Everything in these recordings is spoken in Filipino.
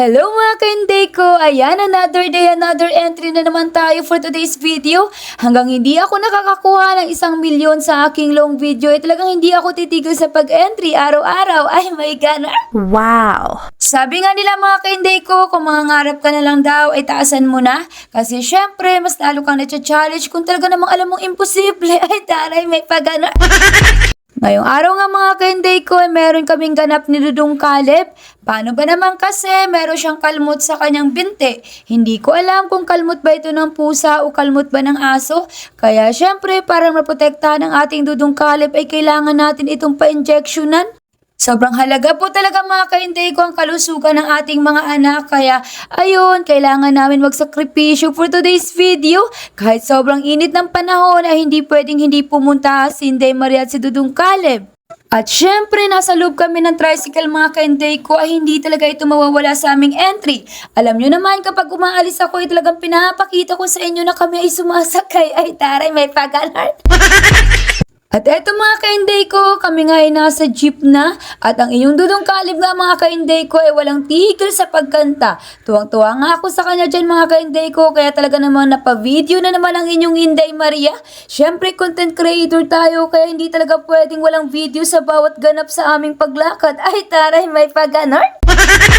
Hello mga kainday ko! Ayan, another day, another entry na naman tayo for today's video. Hanggang hindi ako nakakakuha ng isang milyon sa aking long video, eh talagang hindi ako titigil sa pag-entry araw-araw. Ay, my God! Wow. Sabi nga nila mga kainday ko, kung mangangarap ka na lang daw, ay taasan mo na. Kasi syempre, mas lalo kang na-challenge kung talaga namang alam mong imposible. Ay, taray, may pagana. Ngayong araw nga mga kainday ko, ay meron kaming ganap ni Dudong Kaleb. Paano ba naman kasi meron siyang kalmot sa kanyang binte? Hindi ko alam kung kalmot ba ito ng pusa o kalmot ba ng aso. Kaya syempre, para maprotektahan ang ating Dudong Kaleb ay kailangan natin itong pa-injectionan. Sobrang halaga po talaga mga kainday ko ang kalusugan ng ating mga anak. Kaya ayun, kailangan namin magsakripisyo for today's video. Kahit sobrang init ng panahon ay hindi pwedeng hindi pumunta si Inday Maria at si Dudong Caleb. At syempre, nasa loob kami ng tricycle mga kainday ko ay hindi talaga ito mawawala sa aming entry. Alam nyo naman, kapag umaalis ako ay talagang pinapakita ko sa inyo na kami ay sumasakay. Ay taray, may paganar. At eto mga kainday ko, kami nga ay nasa jeep na at ang inyong dudong kalib nga mga kainday ko ay walang tigil sa pagkanta. Tuwang-tuwa nga ako sa kanya dyan mga kainday ko kaya talaga naman napavideo na naman ang inyong Inday Maria. Siyempre content creator tayo kaya hindi talaga pwedeng walang video sa bawat ganap sa aming paglakad. Ay taray, may paganar!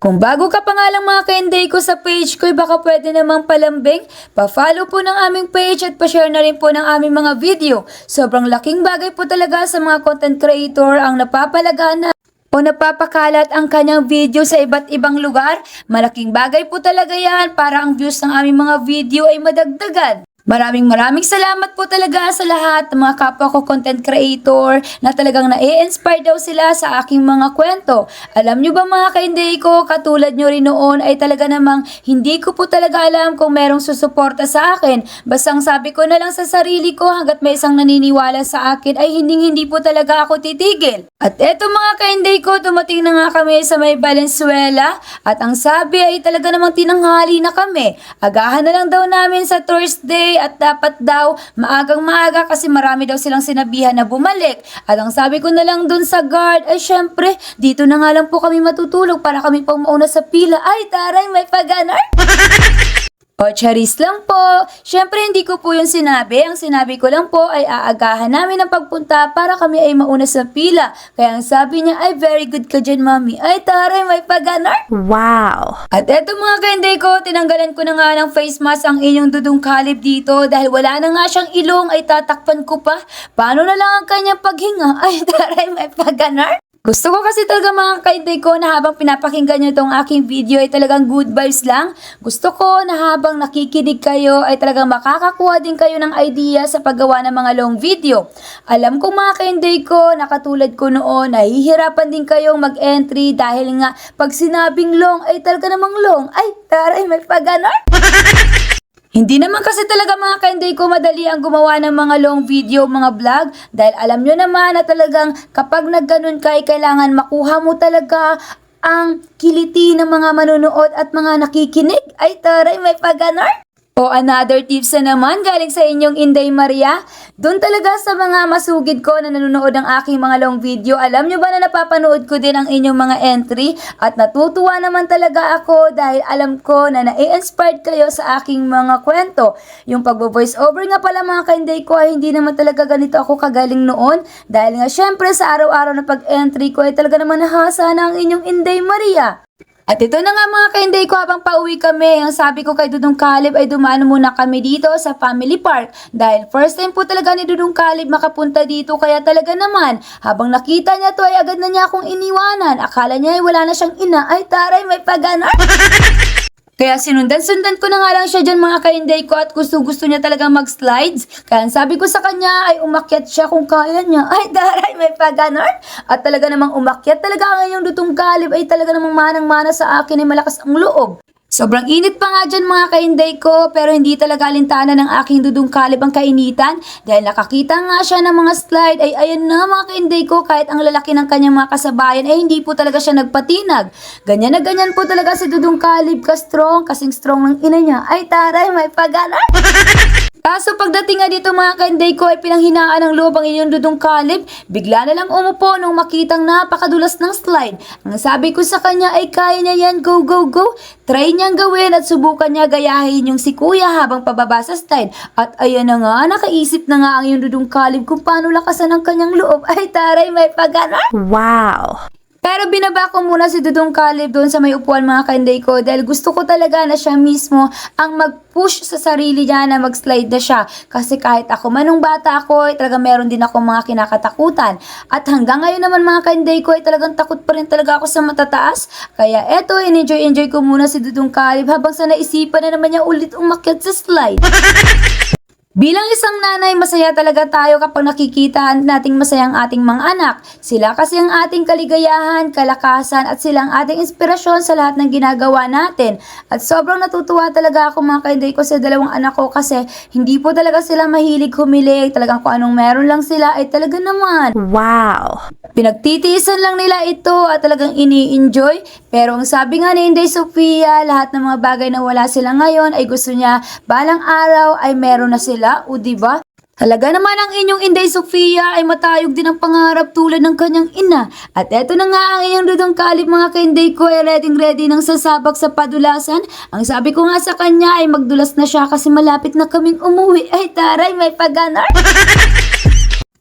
Kung bago ka pa nga lang mga kainday ko sa page ko, ay baka pwede namang palambing. Pa-follow po ng aming page at pa-share na rin po ng aming mga video. Sobrang laking bagay po talaga sa mga content creator ang napapalagaan na o napapakalat ang kanyang video sa iba't ibang lugar. Malaking bagay po talaga yan para ang views ng aming mga video ay madagdagan. Maraming maraming salamat po talaga sa lahat ng mga kapwa ko content creator na talagang na-inspire daw sila sa aking mga kwento. Alam nyo ba mga kainday ko, katulad nyo rin noon ay talaga namang hindi ko po talaga alam kung merong susuporta sa akin. Bastang sabi ko na lang sa sarili ko hanggat may isang naniniwala sa akin ay hindi hindi po talaga ako titigil. At eto mga kainday ko, dumating na nga kami sa may Valenzuela at ang sabi ay talaga namang tinanghali na kami. Agahan na lang daw namin sa Thursday at dapat daw maagang maaga kasi marami daw silang sinabihan na bumalik. At ang sabi ko na lang dun sa guard ay syempre dito na nga lang po kami matutulog para kami pang mauna sa pila. Ay taray may paganar! O, charis lang po. Siyempre, hindi ko po yung sinabi. Ang sinabi ko lang po ay aagahan namin ang pagpunta para kami ay mauna sa pila. Kaya ang sabi niya ay very good ka dyan, mami. Ay, taray, may paganar. Wow. At eto mga kainday ko, tinanggalan ko na nga ng face mask ang inyong dudong kalib dito dahil wala na nga siyang ilong ay tatakpan ko pa. Paano na lang ang kanyang paghinga? Ay, taray, may paganar. Gusto ko kasi talaga mga kainday ko na habang pinapakinggan nyo itong aking video ay talagang good vibes lang. Gusto ko na habang nakikinig kayo ay talagang makakakuha din kayo ng idea sa paggawa ng mga long video. Alam ko mga kainday ko na katulad ko noon, nahihirapan din kayong mag-entry dahil nga pag sinabing long ay talaga namang long. Ay, taray, may paganar. Hindi naman kasi talaga mga kainday ko madali ang gumawa ng mga long video, mga vlog. Dahil alam nyo naman na talagang kapag nagganon ka ay kailangan makuha mo talaga ang kiliti ng mga manunood at mga nakikinig. Ay taray, may paganar. O another tips na naman galing sa inyong Inday Maria. Doon talaga sa mga masugid ko na nanonood ng aking mga long video. Alam nyo ba na napapanood ko din ang inyong mga entry? At natutuwa naman talaga ako dahil alam ko na na-inspired kayo sa aking mga kwento. Yung pagbo-voice over nga pala mga kainday ko ay hindi naman talaga ganito ako kagaling noon. Dahil nga syempre sa araw-araw na pag-entry ko ay talaga naman nahasa na ang inyong Inday Maria. At ito na nga mga kainday ko habang pauwi kami, ang sabi ko kay Dudong Kalib ay dumaan muna kami dito sa Family Park. Dahil first time po talaga ni Dudong Kalib makapunta dito kaya talaga naman habang nakita niya to ay agad na niya akong iniwanan. Akala niya ay wala na siyang ina. Ay taray may paganar. Kaya sinundan-sundan ko na nga lang siya dyan mga kainday ko at gusto-gusto niya talagang mag-slides. Kaya sabi ko sa kanya ay umakyat siya kung kaya niya. Ay daray, may paganar. At talaga namang umakyat talaga ang iyong dutong kalib ay talaga namang manang-mana sa akin ay malakas ang loob. Sobrang init pa nga dyan mga kainday ko pero hindi talaga alintana ng aking dudong kalib ang kainitan dahil nakakita nga siya ng mga slide ay ayan na mga kainday ko kahit ang lalaki ng kanyang mga kasabayan ay hindi po talaga siya nagpatinag. Ganyan na ganyan po talaga si dudong kalib ka strong kasing strong ng ina niya ay taray may pagana. Kaso pagdating nga dito mga kainday ko ay pinanghinaan ng loob ang inyong dudong kalib, bigla na lang umupo nung makitang napakadulas ng slide. Ang sabi ko sa kanya ay kaya niya yan, go go go. Try niyang gawin at subukan niya gayahin yung si kuya habang pababa sa slide. At ayan na nga, nakaisip na nga ang iyong dudong kalib kung paano lakasan ang kanyang loob. Ay taray, may pagana. Wow. Pero binaba ko muna si Dudong Kalib doon sa may upuan mga kanday ko dahil gusto ko talaga na siya mismo ang mag-push sa sarili niya na mag-slide na siya. Kasi kahit ako manong bata ako, ay talaga meron din ako mga kinakatakutan. At hanggang ngayon naman mga kanday ko ay talagang takot pa rin talaga ako sa matataas. Kaya eto, in-enjoy-enjoy ko muna si Dudong Kalib habang sa naisipan na naman niya ulit umakyat sa slide. Bilang isang nanay, masaya talaga tayo kapag nakikita nating masayang ating mga anak. Sila kasi ang ating kaligayahan, kalakasan at sila ang ating inspirasyon sa lahat ng ginagawa natin. At sobrang natutuwa talaga ako mga kainday ko sa dalawang anak ko kasi hindi po talaga sila mahilig humilig. Talagang kung anong meron lang sila ay talaga naman. Wow. Pinagtitiisan lang nila ito at talagang ini-enjoy. Pero ang sabi nga ni Inday Sofia, lahat ng mga bagay na wala sila ngayon ay gusto niya balang araw ay meron na sila. O diba? Talaga naman ang inyong Inday Sofia ay matayog din ang pangarap tulad ng kanyang ina. At eto na nga ang inyong dudong kalib mga kainday ko ay ready ready ng sasabak sa padulasan. Ang sabi ko nga sa kanya ay magdulas na siya kasi malapit na kaming umuwi. Ay taray, may paganar.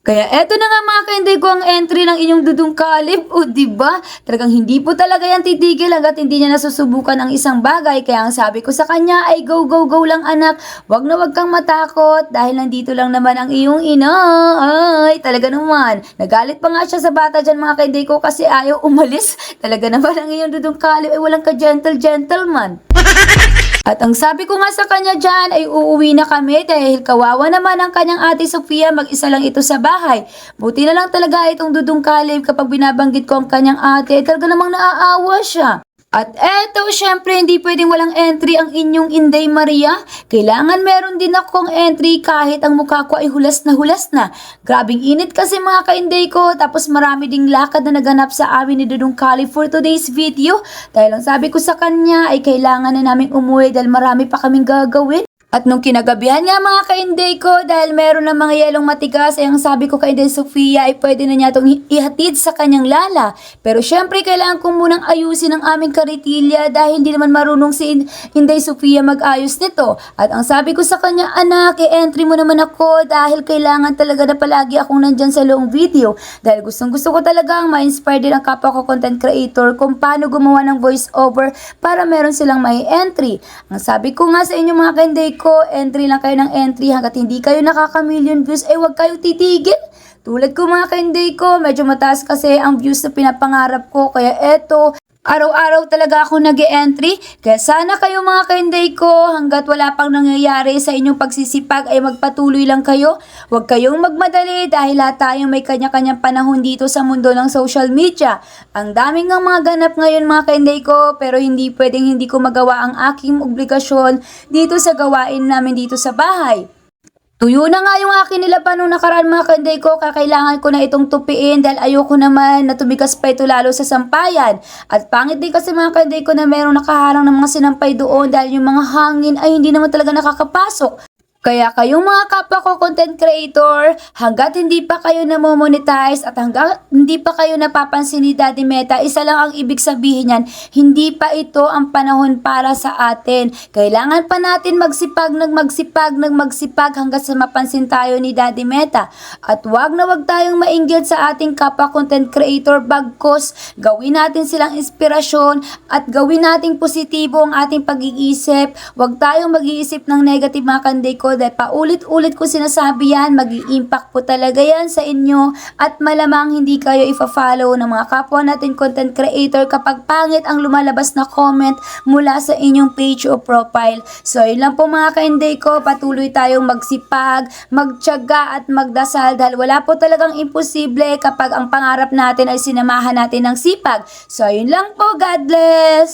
Kaya eto na nga mga kainday ko ang entry ng inyong dudong kalib. O ba? Talagang hindi po talaga yan titigil hanggat hindi niya nasusubukan ang isang bagay. Kaya ang sabi ko sa kanya ay go go go lang anak. Wag na wag kang matakot dahil nandito lang naman ang iyong ina. Ay, talaga naman. Nagalit pa nga siya sa bata dyan mga kainday ko kasi ayaw umalis. Talaga naman ang iyong dudong kalib ay walang ka-gentle gentleman. At ang sabi ko nga sa kanya dyan ay uuwi na kami dahil kawawa naman ang kanyang ate Sofia mag-isa lang ito sa bahay. Buti na lang talaga itong dudong kalib kapag binabanggit ko ang kanyang ate talaga namang naaawa siya. At eto, syempre hindi pwedeng walang entry ang inyong Inday Maria. Kailangan meron din akong entry kahit ang mukha ko ay hulas na hulas na. Grabing init kasi mga kainday ko tapos marami ding lakad na naganap sa amin ni Dudong Kali for today's video. Dahil ang sabi ko sa kanya ay kailangan na namin umuwi dahil marami pa kaming gagawin. At nung kinagabihan nga mga kainday ko, dahil meron ng mga yelong matigas, ay ang sabi ko kay Inday Sofia ay pwede na niya itong ihatid sa kanyang lala. Pero syempre kailangan ko munang ayusin ang aming karitilya dahil hindi naman marunong si In- Inday Sofia mag-ayos nito. At ang sabi ko sa kanya, anak, i-entry mo naman ako dahil kailangan talaga na palagi akong nandyan sa loong video. Dahil gustong gusto ko talaga ang ma-inspire din ang kapwa ko content creator kung paano gumawa ng voice over para meron silang may entry. Ang sabi ko nga sa inyo mga kainday ko, entry lang kayo ng entry hanggat hindi kayo nakaka-million views, ay huwag kayo titigil. Tulad ko mga kainday ko, medyo mataas kasi ang views na pinapangarap ko. Kaya eto, araw-araw talaga ako nag entry Kaya sana kayo mga kainday ko, hanggat wala pang nangyayari sa inyong pagsisipag ay magpatuloy lang kayo. Huwag kayong magmadali dahil lahat tayo may kanya-kanyang panahon dito sa mundo ng social media. Ang daming nga mga ganap ngayon mga kainday ko, pero hindi pwedeng hindi ko magawa ang aking obligasyon dito sa gawain namin dito sa bahay. Tuyo na nga yung akin nila pa nung nakaraan mga kanday ko, kakailangan ko na itong tupiin dahil ayoko naman na tumigas pa ito lalo sa sampayan. At pangit din kasi mga kanday ko na merong nakaharang ng mga sinampay doon dahil yung mga hangin ay hindi naman talaga nakakapasok. Kaya kayong mga kapwa ko content creator, hanggat hindi pa kayo namomonetize at hanggat hindi pa kayo napapansin ni Daddy Meta, isa lang ang ibig sabihin yan, hindi pa ito ang panahon para sa atin. Kailangan pa natin magsipag, nagmagsipag, nagmagsipag hanggat sa mapansin tayo ni Daddy Meta. At wag na wag tayong mainggit sa ating kapwa content creator bagkos, gawin natin silang inspirasyon at gawin nating positibo ang ating pag-iisip. Wag tayong mag-iisip ng negative mga kanday ko dahil paulit-ulit ko sinasabi yan, mag impact po talaga yan sa inyo at malamang hindi kayo ifa-follow ng mga kapwa natin content creator kapag pangit ang lumalabas na comment mula sa inyong page o profile. So, yun lang po mga kainday ko, patuloy tayong magsipag, magtyaga at magdasal dahil wala po talagang imposible kapag ang pangarap natin ay sinamahan natin ng sipag. So, yun lang po, God bless!